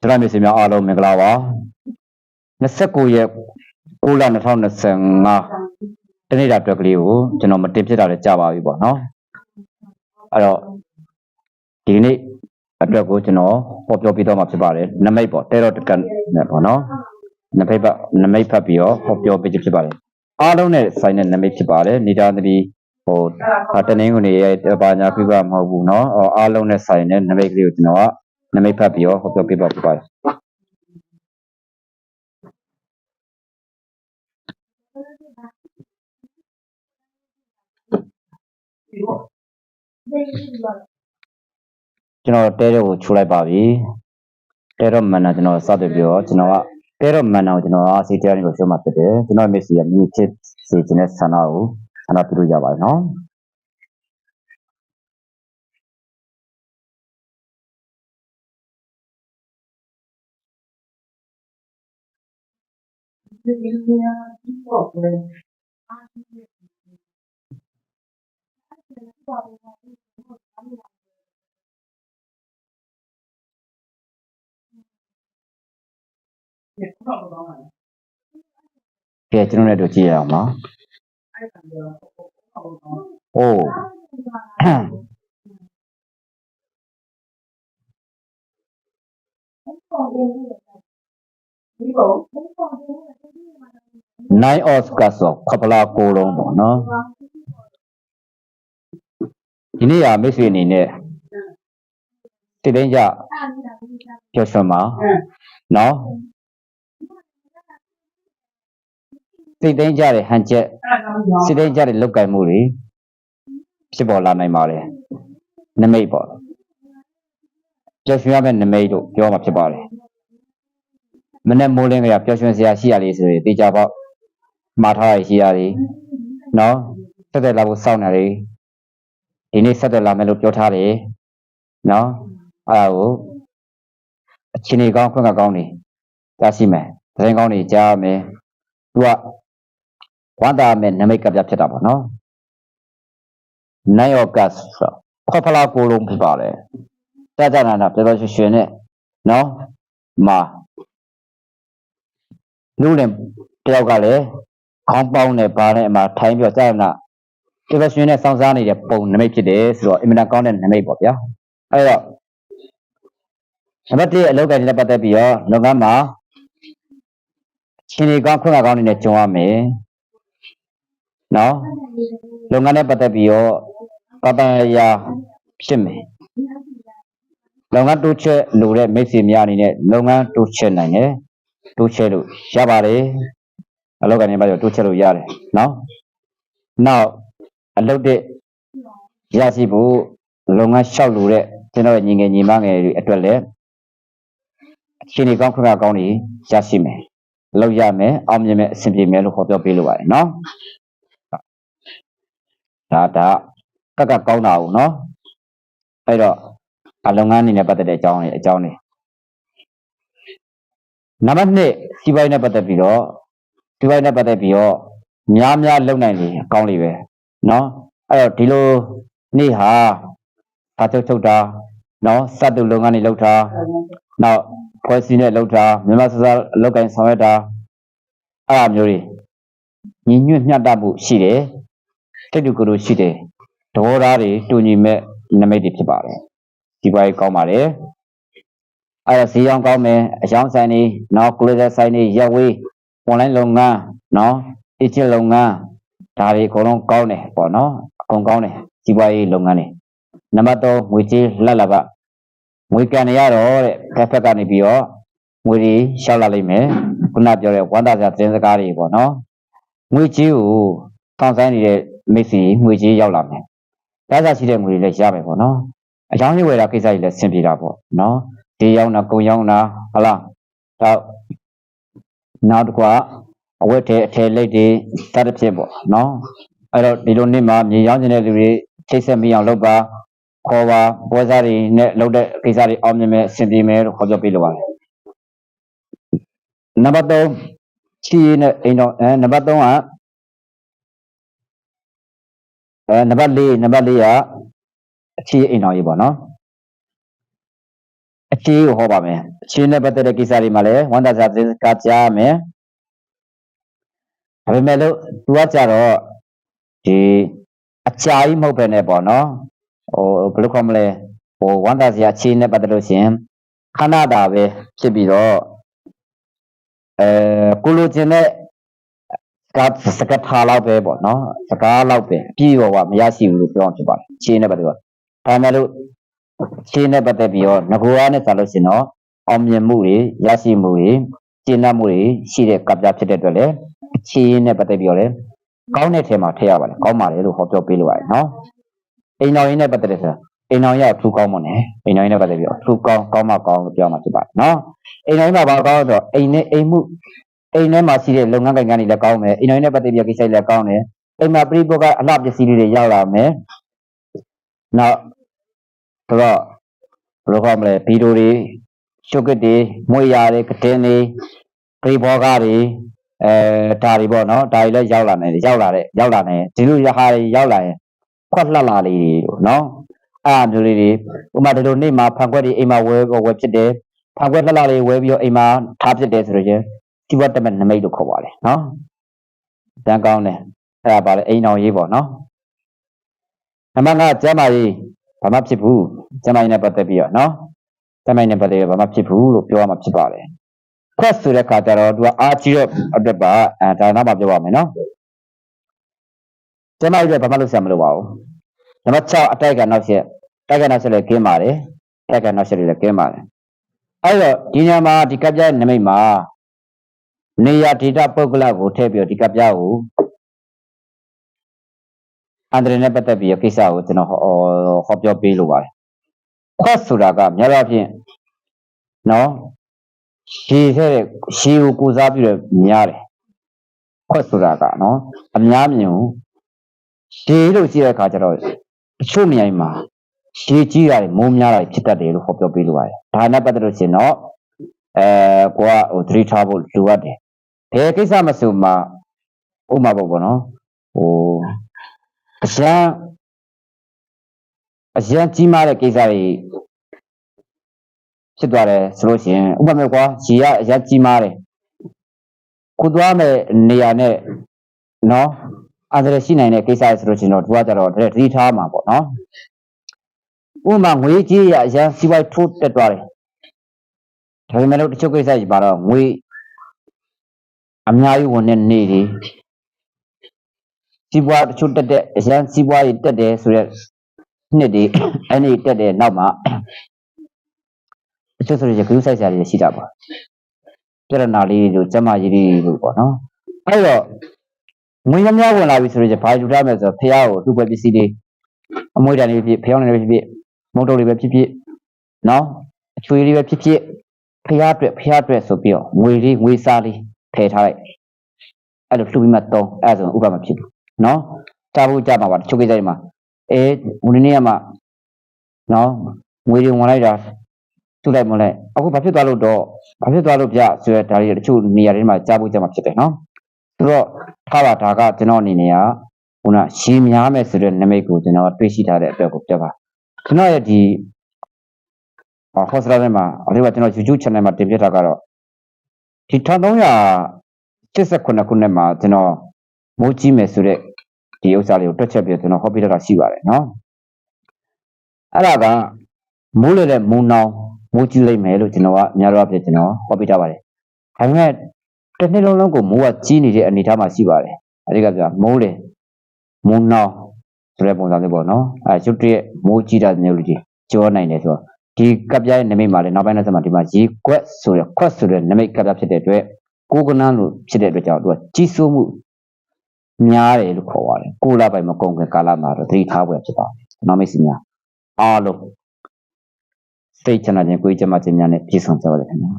ကျွန်တော်မျိုးစင်များအားလုံးမင်္ဂလာပါ29ရက်6လ2025တနေ့တာအတွက်ကလေးကိုကျွန်တော်မတင်ဖြစ်တာလည်းကြာပါပြီပေါ့နော်အဲ့တော့ဒီနေ့အတွက်ကိုကျွန်တော်ဟောပြောပြတော့မှာဖြစ်ပါတယ်နမိတ်ပေါ့တဲတော့တကန်နဲ့ပေါ့နော်နမိတ်ပတ်နမိတ်ဖတ်ပြီးတော့ဟောပြောပြချင်ဖြစ်ပါတယ်အားလုံးနဲ့ဆိုင်တဲ့နမိတ်ဖြစ်ပါတယ်နေတာသတိဟိုတနင်္ဂနွေရဲ့ဘာညာပြပမဟုတ်ဘူးเนาะအားလုံးနဲ့ဆိုင်တဲ့နမိတ်ကလေးကိုကျွန်တော်က နမိတ်ဖတ်ပြီးတော့ဟောပြောပြပါဖြစ်ပါတယ်ကျွန်တော်တဲတော့ကိုချိုးလိုက်ပါပြီတဲတော့မန်နာကျွန်တော်စတယ်ပြီးတော့ကျွန်တော်ကတဲတော့မန်နာကိုကျွန်တော်ကစီတရားနေကိုပြောမှဖြစ်တယ်ကျွန်တော်မျက်စိကမြင့်ချစ်စေခြင်းနဲ့ဆန္ဒကိုဆန္ဒပြုလို့ရပါတယ်နော် ကဲကျွန်တော်လည်းတို့ကြည့်ရအောင်နော်โอ้9 Oscar ဆိုခပလာကိုလုံးပေါ့နော်ဒီနေ့ကမိတ်ဆွေအနေနဲ့တည်တင်းကြပြောဆွမ်းပါနော်စိတ်တိုင်းကြတဲ့ဟန်ချက်စိတ်တိုင်းကြတဲ့လောက်ကင်မှုတွေဖြစ်ပေါ်လာနိုင်ပါတယ်နမိတ်ပေါ့ပျော်ရွှင်ရမယ့်နမိတ်တို့ပြောမှာဖြစ်ပါတယ် မနေ့မိုးလင်းကပျော်ရွှင်စရာရှိရလေးဆိုရင်တေချာပေါ့မှားထားရရှိရလေးနော်ဆက်သက်လာဖို့စောင့်နေတယ်ဒီနေ့ဆက်သက်လာမယ်လို့ပြောထားတယ်နော်အဲ့ဒါကိုအချင်းကြီးကောင်းခွင့်ကကောင်းနေကြားရှိမယ်သတင်းကောင်းတွေကြားရမယ်သူကဝမ်းသာမယ်နမိတ်ကပြဖြစ်တာပေါ့နော်နိုင်ယောကတ်ဆိုခေါ်ဖလာကိုလုံးဖြစ်ပါတယ်ကြာကြာနာနာပြောပြောရွှင်ရွှင်နဲ့နော်မာ လူလင်တယောက်ကလည်းခေါင်းပေါင်းနဲ့ဘာနဲ့အမှထိုင်းပြောကြာနာပြောပြောရွှင်နဲ့စောင့်စားနေတဲ့ပုံနမိတ်ဖြစ်တယ်ဆိုတော့အင်မတန်ကောင်းတဲ့နမိတ်ပေါ့ဗျာအဲ့တော့နံပါတ်1အလုပ်ကိုင်နဲ့ပတ်သက်ပြီးတော့လုပ်ငန်းမှာရှင်ဒီကောင်းခွင့်ကကောင်းနေတဲ့ကြုံရမယ်နော်လုပ်ငန်းနဲ့ပတ်သက်ပြီးတော့ပပရာဖြစ်မယ်လုပ်ငန်းတိုးချက်လိုတဲ့မိတ်ဆွေများအနေနဲ့လုပ်ငန်းတိုးချက်နိုင်တယ် တိုးချက်လို့ရပါတယ်အလုပ်ကနေပါတော့တိုးချက်လို့ရတယ်နော်နောက်အလုပ်တဲ့ရရှိဖို့လုပ်ငန်းလျှောက်လိုတဲ့ကျွန်တော်ရဲ့ညီငယ်ညီမငယ်တွေအတွက်လည်းရှင်ဒီကောင်းခွင့်ကကောင်းနေရရှိမယ်လောက်ရမယ်အောင်မြင်မယ်အဆင်ပြေမယ်လို့ခေါ်ပြောပေးလိုပါတယ်နော်ဒါဒါကကကောင်းတာဟုတ်နော်အဲ့တော့အလုပ်ငန်းအနေနဲ့ပတ်သက်တဲ့အကြောင်းတွေအကြောင်းတွေ နံပါတ်2စီးပွားရေးနဲ့ပတ်သက်ပြီးတော့စီးပွားရေးနဲ့ပတ်သက်ပြီးတော့များများလုပ်နိုင်လေအကောင်းလေးပဲနော်အဲ့တော့ဒီလိုနေ့ဟာစာချုပ်ချုပ်တာနော်စက်တုလုပ်ငန်းတွေလုပ်တာနောက်ဖွဲ့စည်းနဲ့လုပ်တာမြန်မာစစားအလုပ်ကိုင်းဆောင်ရွက်တာအဲ့အမျိုးတွေညီညွတ်မျှတမှုရှိတယ်တိတ်တူကူတူရှိတယ်သဘောထားတွေတူညီမဲ့နမိတ်တွေဖြစ်ပါတယ်ဒီပွားရေးကောင်းပါတယ် အဲ့ဒါဈေးရောင်းကောင်းမယ်အယောင်းဆိုင်တွေနော်ကုလသက်ဆိုင်တွေရက်ဝေး online လုပ်ငန်းနော်အချင်းလုပ်ငန်းဒါတွေအကုန်လုံးကောင်းတယ်ပေါ့နော်အကုန်ကောင်းတယ်ဒီပွားရေးလုပ်ငန်းတွေနံပါတ်3ငွေကြေးလက်လာကငွေကန်ရတော့တဲ့တစ်ဖက်ကနေပြီးတော့ငွေတွေရှောက်လာလိမ့်မယ်ခုနပြောတဲ့ဝမ်းသာစရာသတင်းစကားတွေပေါ့နော်ငွေကြေးကိုတောင်းဆိုင်နေတဲ့မိတ်ဆွေငွေကြေးရောက်လာမယ်ဒါစားရှိတဲ့ငွေတွေလည်းရမယ်ပေါ့နော်အကြောင်းရဝယ်တာကိစ္စတွေလည်းဆင်ပြေတာပေါ့နော် ဒီရောက်တာကုန်ရောက်တာဟုတ်လားတော့နောက်တစ်ခါအဝတ်ထဲအထည်လိတ်တွေတတ်တဲ့ဖြစ်ပေါ့နော်အဲ့တော့ဒီလိုနေ့မှာမြေရောင်းနေတဲ့လူတွေချိတ်ဆက်မိအောင်လုပ်ပါခေါ်ပါပွဲစားတွေနဲ့လုပ်တဲ့ကိစ္စတွေအောင်မြင်မယ်အဆင်ပြေမယ်လို့ခေါ်ပြောပေးလိုပါတယ်နံပါတ်3ချီးနဲ့အိမ်တော်အဲနံပါတ်3ကအဲနံပါတ်4နံပါတ်4ကချီးအိမ်တော်ကြီးပေါ့နော် အခြေကိုဟောပါမယ်အခြေနဲ့ပတ်သက်တဲ့ကိစ္စတွေမှာလည်းဝန်တာစာသင်္ကကြားရမယ်ဒါပေမဲ့လို့သူကကြတော့ဒီအကြာကြီးမဟုတ်ပဲနဲ့ပေါ့နော်ဟိုဘယ်လိုခေါ်မလဲဟိုဝန်တာစာအခြေနဲ့ပတ်သက်လို့ရှရင်ခဏတာပဲဖြစ်ပြီးတော့အဲကိုလိုချင်တဲ့စကားစကားထားလောက်ပဲပေါ့နော်စကားလောက်ပဲအပြည့်ရောကမရရှိဘူးလို့ပြောအောင်ဖြစ်ပါတယ်အခြေနဲ့ပတ်သက်တော့ဒါပေမဲ့လို့ ရှင်းနဲ့ပတ်သက်ပြီးတော့ငကိုအားနဲ့ဆိုလို့ရှရင်တော့အောင်မြင်မှုတွေရရှိမှုတွေကျင့်တတ်မှုတွေရှိတဲ့ကပ္ပဖြစ်တဲ့အတွက်လည်းအခြေရင်းနဲ့ပတ်သက်ပြီးတော့လည်းကောင်းတဲ့ထဲမှာထည့်ရပါတယ်ကောင်းပါတယ်လို့ဟောပြောပေးလိုပါတယ်နော်အိမ်တော်ရင်းနဲ့ပတ်သက်တဲ့ဆိုအိမ်တော်ရအထူးကောင်းမွန်တယ်အိမ်တော်ရင်းနဲ့ပတ်သက်ပြီးတော့အထူးကောင်းကောင်းမှကောင်းလို့ပြောမှာဖြစ်ပါတယ်နော်အိမ်တော်ရင်းမှာဘာကောင်းလဲဆိုတော့အိမ်နဲ့အိမ်မှုအိမ်ထဲမှာရှိတဲ့လုပ်ငန်းကိုင်ကန်းတွေလည်းကောင်းတယ်အိမ်တော်ရင်းနဲ့ပတ်သက်ပြီးတော့ကိစ္စတွေလည်းကောင်းတယ်အိမ်မှာပြိပုဂ္ဂအလှပစ္စည်းတွေရောက်လာမယ်နောက် ဆိုတော့ဘယ်လိုခေါ်မလဲဗီဒီယိုတွေရှုပ်ကစ်တွေမွေရတွေကတင်းတွေပရိဘောဂတွေအဲဒါတွေပေါ့နော်ဒါတွေလည်းရောက်လာနေတယ်ရောက်လာတဲ့ရောက်လာနေဒီလိုရဟာတွေရောက်လာရင်ခွက်လှလာလေးတွေလို့နော်အဲ့အမျိုးလေးတွေဥပမာဒီလိုနေ့မှာဖန်ခွက်တွေအိမ်မှာဝဲဝဲဖြစ်တယ်ဖန်ခွက်လှလှလေးဝဲပြီးတော့အိမ်မှာထားဖြစ်တယ်ဆိုတော့ချင်းဒီဘတ်တမနမိတ်လို့ခေါ်ပါလေနော်တန်ကောင်းတယ်အဲ့ဒါပါလေအိမ်တော်ရေးပေါ့နော်နံပါတ်5ကျမ်းမာရေး ဘာမှဖြစ်ဘူးကျမ်းမာရေးနဲ့ပတ်သက်ပြီးတော့နော်ကျမ်းမာရေးနဲ့ပတ်သက်ပြီးတော့ဘာမှဖြစ်ဘူးလို့ပြောရမှာဖြစ်ပါတယ်ခွက်ဆိုတဲ့ခါကျတော့သူကအာကြီးတော့အတွက်ပါအဲဒါနောက်မှပြောပါမယ်နော်ကျမ်းမာရေးကဘာမှလုပ်ဆရာမလိုပါဘူးနံပါတ်6အတိုက်ကနောက်ဆက်တိုက်ကနောက်ဆက်လည်းကင်းပါတယ်တိုက်ကနောက်ဆက်လည်းကင်းပါတယ်အဲ့တော့ဒီညမှာဒီကပ်ပြနမိတ်မှာနေရဒေတာပုဂ္ဂလကိုထည့်ပြီးတော့ဒီကပ်ပြကို အန္တရာယ်နဲ့ပတ်သက်ပြီးတော့ကိစ္စကိုကျွန်တော်ဟောဟောပြောပေးလိုပါတယ်ခွက်ဆိုတာကများသောအားဖြင့်နော်ရှည်တဲ့ရှည်ကိုကိုစားပြီးတော့များတယ်ခွက်ဆိုတာကနော်အများမြင်ကိုရှည်လို့ကြည့်တဲ့အခါကျတော့အချို့မြိုင်မှာရှည်ကြီးရတယ်မိုးများတာဖြစ်တတ်တယ်လို့ဟောပြောပေးလိုပါတယ်ဒါနဲ့ပတ်သက်လို့ရှင်တော့အဲကိုကဟိုသတိထားဖို့လိုအပ်တယ်ဘယ်ကိစ္စမဆိုမှဥပမာပေါ့ပေါ့နော်ဟို အရန်အရန်ကြီးမားတဲ့ကိစ္စတွေဖြစ်သွားတယ်ဆိုလို့ရှိရင်ဥပမာကွာရေကအရန်ကြီးမားတယ်ကိုသွားမဲ့နေရာနဲ့နော်အန္တရာယ်ရှိနိုင်တဲ့ကိစ္စဆိုလို့ရှိရင်တော့သူကကြတော့တတိထားမှာပေါ့နော်ဥပမာငွေကြီးရအရန်စီးပွားထိုးတက်သွားတယ်ဒါပေမဲ့လို့တချို့ကိစ္စကြီးပါတော့ငွေအများကြီးဝင်တဲ့နေတွေ စီးပွားတချို့တက်တဲ့အရန်စီးပွားကြီးတက်တယ်ဆိုရက်နှစ်တွေအဲ့ဒီတက်တဲ့နောက်မှာတချို့ဆိုရင်ဂရုစိုက်စရာတွေရှိတာပါပြရနာလေးတို့ကျမကြီးလေးတို့ပေါ့နော်အဲ့တော့ငွေများများဝင်လာပြီဆိုရင်ဘာယူထားမလဲဆိုတော့ဖះကိုသူ့ပဲပစ္စည်းတွေအမွှေးတန်လေးဖြစ်ဖះနေလေးဖြစ်ဖြစ်မုတ်တုပ်လေးပဲဖြစ်ဖြစ်နော်အချွေလေးပဲဖြစ်ဖြစ်ဖះအတွက်ဖះအတွက်ဆိုပြီးတော့ငွေလေးငွေစားလေးထည့်ထားလိုက်အဲ့လိုလှူပြီးမှတော့အဲ့ဒါဆိုဥပမာဖြစ်ဘူး နော်တာဖို့ကြမှာပါတချို့ကိစ္စတွေမှာအဲဦးနေနေရမှာနော်ငွေတွေဝင်လိုက်တာသူ့လိုက်မလိုက်အခုဘာဖြစ်သွားလို့တော့ဘာဖြစ်သွားလို့ပြဆိုရဒါတွေတချို့နေရာတွေမှာကြားဖို့ကြမှာဖြစ်တယ်နော်ဆိုတော့ထားပါဒါကကျွန်တော်အနေနဲ့ကခုနရှည်များမယ်ဆိုတဲ့နမိတ်ကိုကျွန်တော်တွေးရှိထားတဲ့အတွက်ကိုပြပါကျွန်တော်ရဲ့ဒီဟော့စလာထဲမှာအဲ့ဒီကကျွန်တော် YouTube channel မှာတင်ပြထားကတော့ဒီ1389ခုနှစ်မှာကျွန်တော် မိုးကြီးမယ်ဆိုတဲ့ဒီဥစ္စာလေးကိုတွက်ချက်ပြီးကျွန်တော်ဟောပြထားတာရှိပါတယ်နော်အဲ့ဒါကမိုးလေတဲ့မုံနောင်မိုးကြီးလိမ့်မယ်လို့ကျွန်တော်ကများတော့ဖြစ်ကျွန်တော်ဟောပြထားပါတယ်ဒါပေမဲ့တစ်နှစ်လုံးလုံးကိုမိုးကကြီးနေတဲ့အနေအထားမှာရှိပါတယ်အဲ့ဒီကပြမိုးလေမုံနောင်ဆိုတဲ့ပုံစံမျိုးပေါ့နော်အဲရုပ်တရက်မိုးကြီးတာမျိုးလေးကြောနိုင်တယ်ဆိုတော့ဒီကပ်ပြားရဲ့နမိတ်မှာလည်းနောက်ပိုင်းနဲ့ဆက်မှာဒီမှာရေကွက်ဆိုရခွက်ဆိုတဲ့နမိတ်ကပ်ပြားဖြစ်တဲ့အတွက်ကိုကနန်းလို့ဖြစ်တဲ့အတွက်ကြောင့်သူကကြီးစိုးမှု များတယ်လို့ခေါ်ပါတယ်ကိုလပိုင်မကုန်ခင်ကာလမှာတော့သတိထားပွဲဖြစ်ပါတယ်ကျွန်တော်မိတ်ဆွေများအားလုံးစိတ်ချမ်းသာခြင်းကိုယ်ကျမ်းမာခြင်းများနဲ့ပြည့်စုံကြပါစေခင်ဗျာ